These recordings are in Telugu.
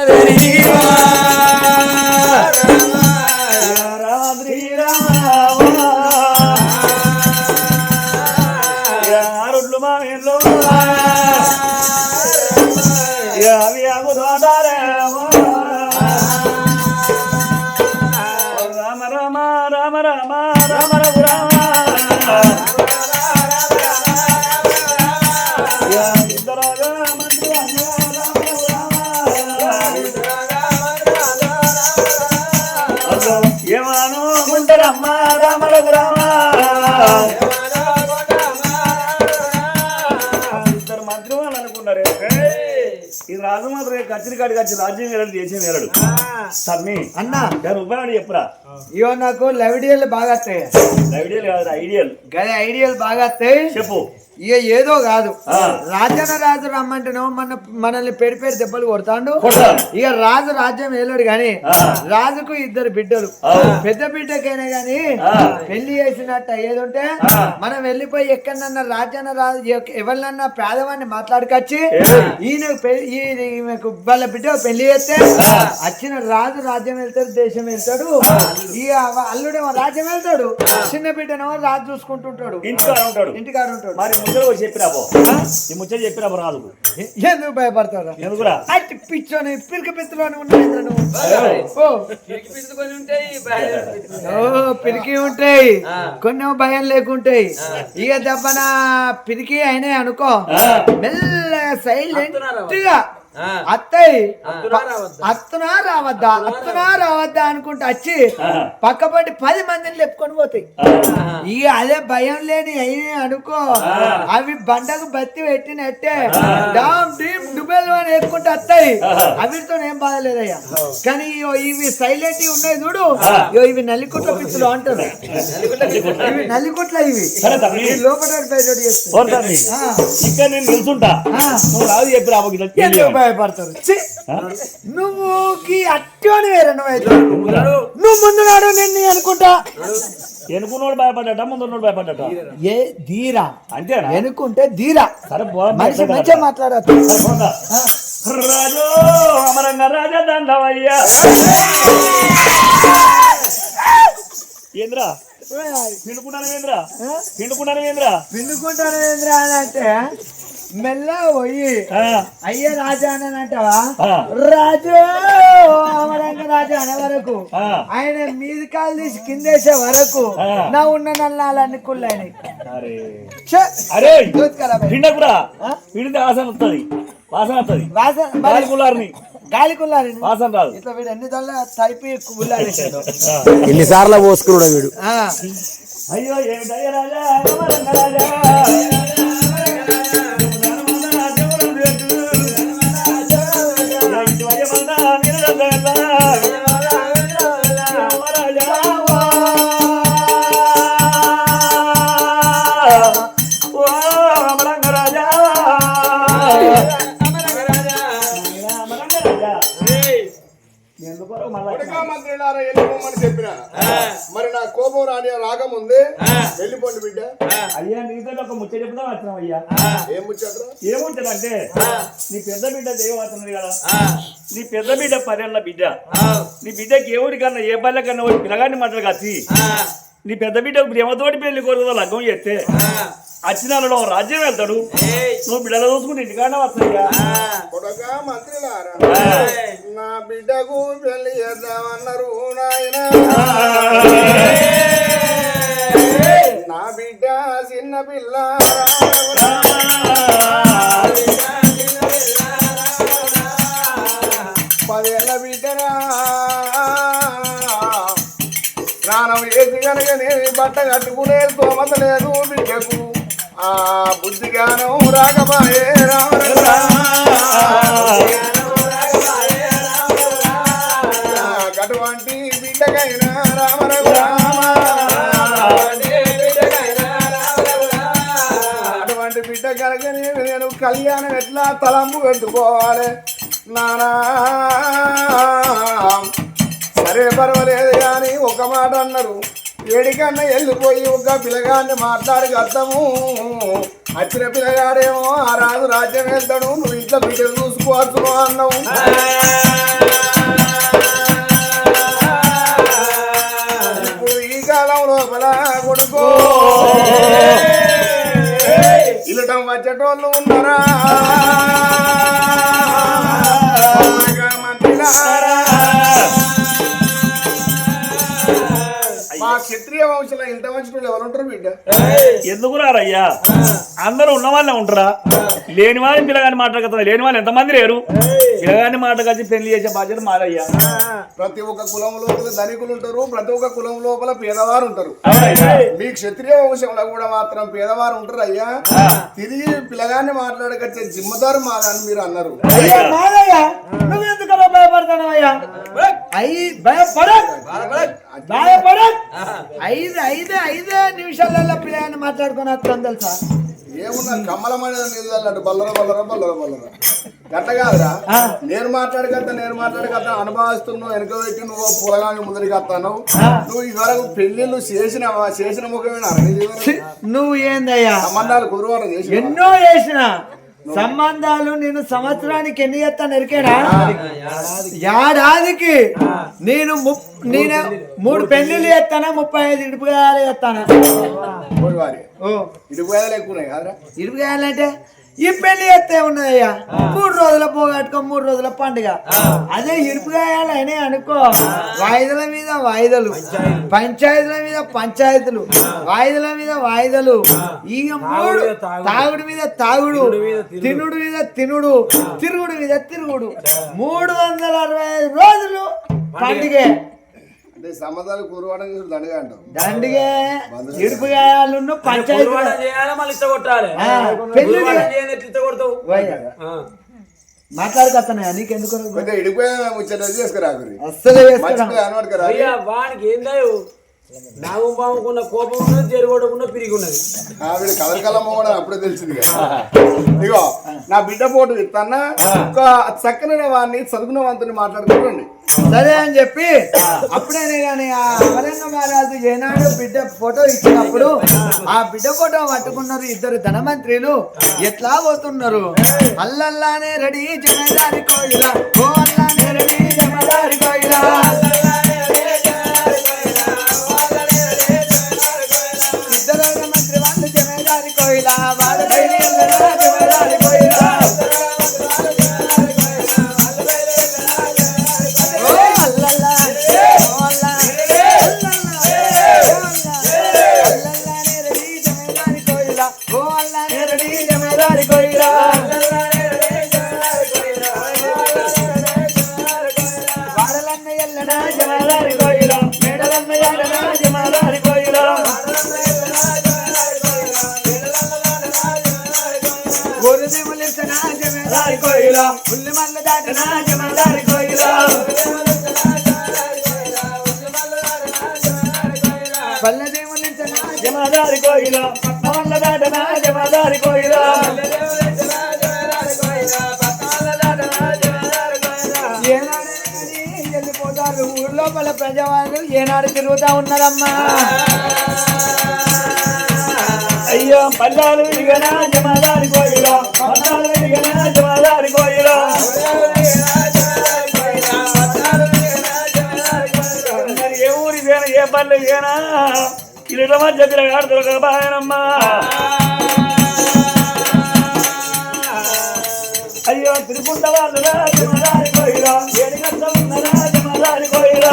Arriba. ఇద్దరు మంత్రి వాళ్ళు అనుకున్నారే. ఈ రాజు మాత్రం కచ్చిన కాడికి వచ్చి రాజ్యం వెళ్ళడు దేశం వెళ్ళడు తమ్మి అన్నా. ఉపాయం చెప్పురా. ఇవో నాకు లవిడియల్ బాగా వస్తాయి. ఐడియల్ కాదు ఐడియల్. గది ఐడియల్ బాగా వస్తాయి. చెప్పు. ఇక ఏదో కాదు ఆ. రాజన్న రాజు రమ్మంటేనేమో మన మనల్ని పెడి పెడి దెబ్బలు కొడతాడు. ఇక రాజు రాజ్యం వేలాడు గాని. రాజుకు ఇద్దరు బిడ్డలు. పెద్ద బిడ్డకైనా గాని. పెళ్ళి చేసినట్టు ఆ. మనం వెళ్ళిపోయి ఎక్కడన్నా రాజన్న రాజు ఎవరినన్నా పేదవాడిని మాట్లాడుకొచ్చి. ఈయన ఈమెకు వాళ్ళ బిడ్డ పెళ్ళి చేస్తే వచ్చిన రాజు రాజ్యం వెళ్తాడు దేశం వెళ్తాడు ఇక అల్లుడేమో రాజ్యం వెళ్తాడు చిన్న బిడ్డనేమో రాజు చూసుకుంటుంటాడు ఇంటికాడ ఉంటాడు ఇంటికాడ ఉంటాడు మరి ముచ్చట ఒకటి చెప్పిరా పో. ఈ ముచ్చట చెప్పిరా పో రాజుకు ఎందుకు భయపడతాడు ఎందుకురా? అట్టి పిచ్చోని పిరికి పిత్తలోని ఓ. ఓ, పిరికి ఉంటాయి. కొన్ని భయం లేకుంటాయి. ఇక దెబ్బన పిరికి అయినాయి అనుకో. మెల్లగా సైలెంట్గా. అత్తయ్య అత్తనా రావద్దా? అత్తనా రావద్దా? అనుకుంటా వచ్చి పక్కపంటి పది మందిని లేపుకొని పోతాయి. ఇక అదే భయం లేని అయినాయి అనుకో. అవి బండకు బత్తి పెట్టినట్టే. డామ్ డీమ్ డుబెల్ అని ఎక్కుంటూ వస్తాయి ఏం బాధలేదయ్యా కానీ ఇవి సైలెంట్ ఉన్నాయి చూడు. ఇవి నల్లికుట్ల పిచ్చులు అంటారు. ఇవి నల్లికుట్ల ఇవి. లోపల ఇక్కడ నేను నిల్చుంటా. నువ్వు రాజు చెప్పిరా పో ఇట్లా ఎందుకు భయపడతారు? ఛీ! నువ్వు అట్టని వేరే నువ్వు ముందు నాడు నిన్ను అనుకుంటా. ఎనుకున్నోడు భయపడ్డట ముందున్నోడు భయపడ్డట. ఏ ధీరా. అంతేనా? ఎనుకుంటే ధీరా. సరే మనిషి మంచిగా? మాట్లాడచ్చు. రాజు అమరంగ రాజ దండవయ్యా. ఏంద్రా? పిండుకుంటాను ఏంద్రా? పిండుకుంటాను ఏంద్రా? పిండుకుంటాను ఏంద్రా అని అంటే మెల్ల పోయి. అయ్యే రాజా అని అంటావా. రాజు అమరంగ రాజు అనే వరకు. ఆయన మీది కాలు తీసి కిందేసే వరకు. నా ఉన్న నల్లాలన్నీ కుళ్ళాయి అరే. ఆ? పిండితే వాసన వస్తుంది వాసన వస్తుంది వాసన గాలి కుల్లారి వాసన రాదు. ఇట్లా వీడు ఎన్ని దొల్ల తైపి కుల్లారేసాడు ఎన్నిసార్లు పోసుకున్నాడు వీడు. అయ్యో ఏమిటయ్య రాజా? మంత్రులారా వెళ్ళిపోమని చెప్పిన. మరి నా కోపం రాని రాగం ఉంది. వెళ్ళిపోండి బిడ్డ. అయ్యా నీతో ఒక ముచ్చ చెప్తా వచ్చినాం అయ్యా. ఏం ముచ్చట్రా ఏముంటదంటే నీ పెద్ద బిడ్డ దేవతున్నది కదా. నీ పెద్ద బిడ్డ పదేళ్ళ బిడ్డ. నీ బిడ్డకి ఎవరి కన్నా ఏ పల్లె కన్నా పిల్లగాని మాటలు కచ్చి నీ పెద్ద బిడ్డ ప్రేమతోటి పెళ్ళి కోరుకుందో లగ్గం చేస్తే. అచ్చినాలలో రాజ్యం వెళ్తాడు. నువ్వు బిడ్డలు చూసుకుంటే ఇంటికాడ వస్తాయ్యా నా బిడ్డకు పెళ్ళి చేద్దామన్నారు నాయన. నా బిడ్డ చిన్న పిల్ల పదేళ్ళ బిడ్డరా? స్నానం చేసి కనుక నేను బట్ట కట్టుకునే స్తోమత లేదు బిడ్డకు. బుద్ధి జ్ఞానం రాకపాయే అటువంటి బిడ్డకైనా రామరఘు రామ అటువంటి బిడ్డ కనుక నేను నేను కళ్యాణం ఎట్లా తలంపు పెట్టుకోవాలి? నానా. సరే పర్వాలేదు కానీ ఒక మాట అన్నారు. ఏడికన్నా వెళ్ళిపోయి ఒక పిల్లగాన్ని మాట్లాడి అర్థము అచ్చిన పిల్లగాడేమో ఆ రాజు రాజ్యం వెళ్తాడు నువ్వు ఇంట్లో బిడ్డలు చూసుకోవచ్చు అన్నావు. ఇప్పుడు ఈ కాలంలో కొడుకో. ఇల్లటం వచ్చేటోళ్ళు ఉన్నారా? మంచిగా క్షత్రియ వంశంలో ఇంత మంచి ఎవరు ఉంటారు బిడ్డ? ఎందుకు రారయ్యా అందరూ ఉన్న వాళ్ళే ఉంటారా? లేని వాళ్ళని పిల్లగాని మాట్లాడగలుగుతారు లేని వాళ్ళు ఎంతమంది లేరు? పిల్లగాని మాట కలిసి పెళ్ళి చేసే బాధ్యత మాదయ్యా. ప్రతి ఒక్క కులం లోపల ధనికులు ఉంటారు ప్రతి ఒక్క కులం లోపల పేదవారు ఉంటారు. మీ క్షత్రియ వంశంలో కూడా మాత్రం పేదవారు ఉంటారు అయ్యా తిరిగి పిల్లగాన్ని మాట్లాడకొచ్చే జిమ్మదారు మాదని మీరు అన్నారు. అయ్యా. మాదయ్యా నువ్వెందుకు అలా ఐదు ఐదు ఐదే నిమిషాలలో పిల్లగాన్ని మాట్లాడుకొని వస్తాను తెలుసా? ఏమున్నా కమ్మలమైన నీళ్ళు బల్లర బల్లర బల్లర బల్లర. గట్ట కాదురా. నేను మాట్లాడగత్తా నేను మాట్లాడగత్తా అనుభవిస్తున్నావు వెనక పెట్టి నువ్వు పొలగాని ముందరికి వస్తాను నువ్వు ఇదివరకు పెళ్ళిళ్ళు చేసినావా? చేసిన ముఖమేనా? నువ్వు ఏందయ్యా? సంబంధాలు కుదురువారం చేసి ఎన్నో చేసిన. సంబంధాలు నేను సంవత్సరానికి ఎన్ని చేస్తాను ఎరికేనా ఏడాదికి నేను నేను మూడు పెళ్ళిళ్ళు చేస్తానా ముప్పై ఐదు ఇడుపుగాయాలు చేస్తానా? పోయేదాలు ఎక్కువ ఇరుపుగాయాలంటే ఈ పెళ్ళి చేస్తే ఉన్నదయ్యా మూడు రోజుల పోగట్టుకో మూడు రోజుల పండుగ. అదే ఇరుపుగాయాలు అయినాయి అనుకో. వాయిదల మీద వాయిదలు. పంచాయతీల. మీద పంచాయతీలు. వాయిదల మీద వాయిదలు. ఇక మూడు. తాగుడు మీద తాగుడు. తినుడు మీద తినుడు. తిరుగుడు మీద తిరుగుడు. మూడు వందల అరవై ఐదు రోజులు పండుగే. అంటే కుదురువారం చేసి దండగా పంచాయతీలు కుర్బాన చేయాలి. మళ్ళీ ఇష్ట కొట్టాలి? పెళ్ళి ఇష్ట కొడతావు? ఆ. మాట్లాడుకొస్తానయ్యా నీకెందుకు? ఇడిపోయే ముచ్చట చేసుకురాకురి అస్సలే వానికి ఏందాయో నాగం బాగుకున్న కోపం ఉన్నది జరుగుడుకున్న పిరిగి ఉన్నది ఆవిడ కలర్ కలమ్మ కూడా అప్పుడే తెలిసింది కదా. ఇగో నా బిడ్డ పోటు ఇస్తానా ఒక చక్కనైన వాడిని చదువుకున్న వాడిని మాట్లాడుకోండి సరే అని చెప్పి అప్పుడేనే కానీ ఆ అమరంగ మహారాజు ఏనాడు బిడ్డ ఫోటో ఇచ్చినప్పుడు ఆ బిడ్డ ఫోటో పట్టుకున్నారు ఇద్దరు ధనమంత్రులు. ఎట్లా పోతున్నారు? అల్లల్లానే రెడీ జమదారి కోయిలా ఓ అల్లానే రెడీ జమదారి కోయిలా. కోయిలా ఉల్లి మల్ల దాటిన జమదారి కోయిలా పల్లది ములిసిన జమదారి కోయిలా పట్న మల్ల దాటిన జమదారి కోయిలా వెళ్ళిపోతారు. ఊర్లో పల ప్రజవాళ్ళు ఏనాడు తిరుగుతా ఉన్నారమ్మా. అయ్యో పల్లాలు ఇగనా జమాదారి కోయిలా పల్లాలు ఇగనా వేనా ఇళ్ళ మధ్య పిల్లగాడు దొరకబాయనమ్మా అయ్యో తిరుకుంట వాళ్ళు జమాదారి కోయిలా ఏడిగంట ఉన్నదా జమాదారి కోయిలా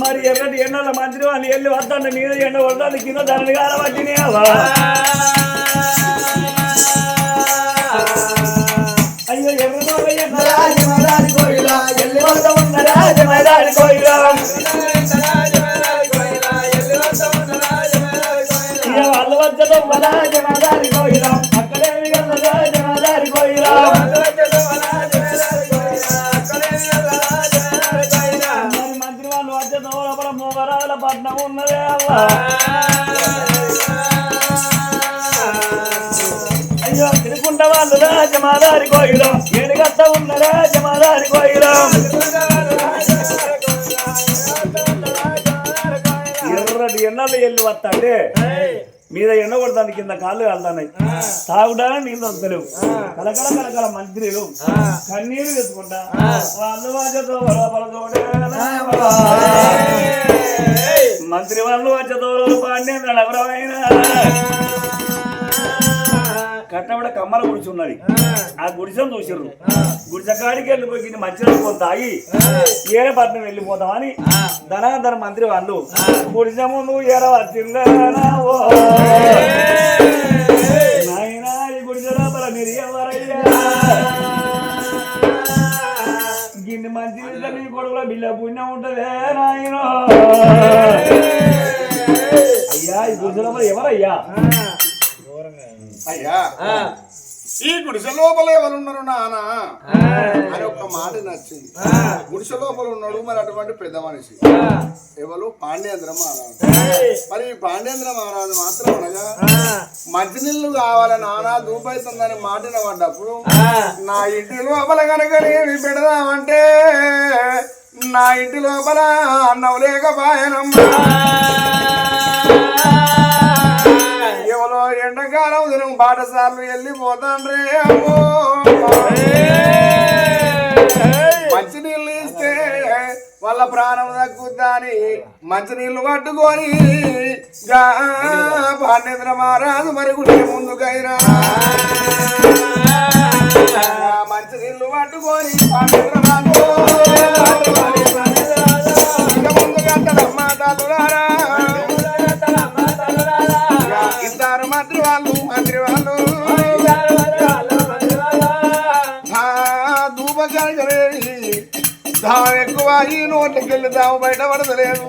మరి ఎక్కడి ఎండల మంత్రి వాళ్ళు వెళ్ళి వద్దండి మీద ఎండ వద్దాన్ని కింద ధరని కాలవచ్చినావా కోయిలా. అక్కడే మిగల రాజమదారి కోయిలా. మరి మంత్రి వాళ్ళు వద్ద లోపల మోగరాల పట్నం ఉన్నదే అవ్వా అయ్యో తిరుకుంట వాళ్ళు రాజమాదారి కోయిలో. ఏడుగట్ట ఉన్న రాజమాదారి కోయిలో. ఎర్రటి ఎండలు ఎల్లు వస్తాంటే మీద ఎండ కొడతాను కింద కాళ్ళు వెళ్తాయి తాగుడానికి నీళ్ళు వస్తలేవు. కలకల కలకల మంత్రులు కన్నీరు తెచ్చుకుంటా మంత్రి వాళ్ళు వచ్చేదోరు పాండ్యం ఎవరైనా కట్టబడ కమ్మల గుడిసి ఉన్నది. ఆ. గుడిసెను చూసిర్రు. గుడిసె కాడికి వెళ్ళిపోయి మంచిగా కొంత తాగి ఏరే పట్నం వెళ్ళిపోతామని ధనాధన మంత్రి వాళ్ళు గుడిసె ముందు ఏర వచ్చిందా నాయనా ఈ గుడిసె లోపల మీరు ఎవరయ్యా? గిన్ని మంచి నీ కొడుకుల బిల్ల పుణ్యం ఉంటదే నాయన. అయ్యా ఈ గుడిసె లోపల ఎవరయ్యా? అయ్యా. ఈ గుడిసె లోపల ఎవరున్నారు నాన్న అని ఒక మాట నచ్చింది. గుడిసె లోపల ఉన్నాడు మరి అటువంటి పెద్ద మనిషి. ఎవరు? పాండ్యేంద్ర మహారాజు. మరి ఈ పాండ్యేంద్ర మహారాజు మాత్రం అనగా మంచినీళ్ళు కావాలి నాన్న దూపైతుందని మాటిన పడ్డప్పుడు నా ఇంటి లోపల కనుక నేను పెడదామంటే నా ఇంటి లోపల అన్నం లేకపాయనమ్మా ఎవరో ఎండాకాలం దినం పాఠశాలలు వెళ్ళిపోతాండ్రే అమ్మో. మంచినీళ్ళు ఇస్తే వాళ్ళ ప్రాణం తగ్గుద్దని మంచినీళ్ళు పట్టుకొని గా పాండేంద్ర మహారాజు మరి గుడి ముందుకైనా. మంచినీళ్ళు పట్టుకొని పాండేంద్ర రాజు ఇక తల్లులారా మంత్రి వాళ్ళు మంత్రి వాళ్ళు దూపకాయలేని దాం ఎక్కువ ఈ నోట్లకి వెళ్ళి దాము బయట పడతలేదు.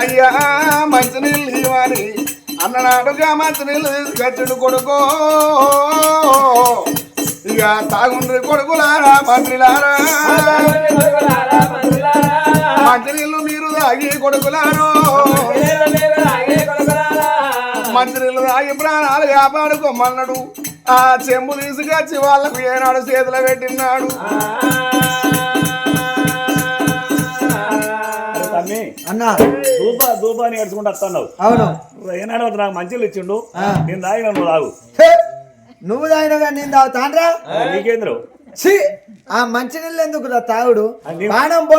అయ్యా మంచినీళ్ళు ఇవ్వాలి. అన్ననాడుగా మంచినీళ్ళు తీసుకొచ్చుడు కొడుకో. ఇక తాగుండ్రి కొడుకులారా మంత్రిలారా. మంచినీళ్ళు మీరు తాగి కొడుకులారో. మంత్రులు రాగి ప్రాణాలు కాపాడుకోమన్నాడు ఆ చెంబు తీసుకొచ్చి వాళ్ళకు ఏనాడు చేతులు పెట్టినాడు అరే తమ్మి అన్నా. దూప దూప అని ఏడ్చుకుంటూ వస్తున్నావు. అవును. ఏనాడు నాకు మంచిలు ఇచ్చిండు. నేను తాగిన నువ్వు తాగు. హే, నువ్వు తాగినగా నేను తాగుతాండ్రా నీకేంద్రు? ఛీ, ఆ మంచినీళ్ళు ఎందుకు తాగుడు? పో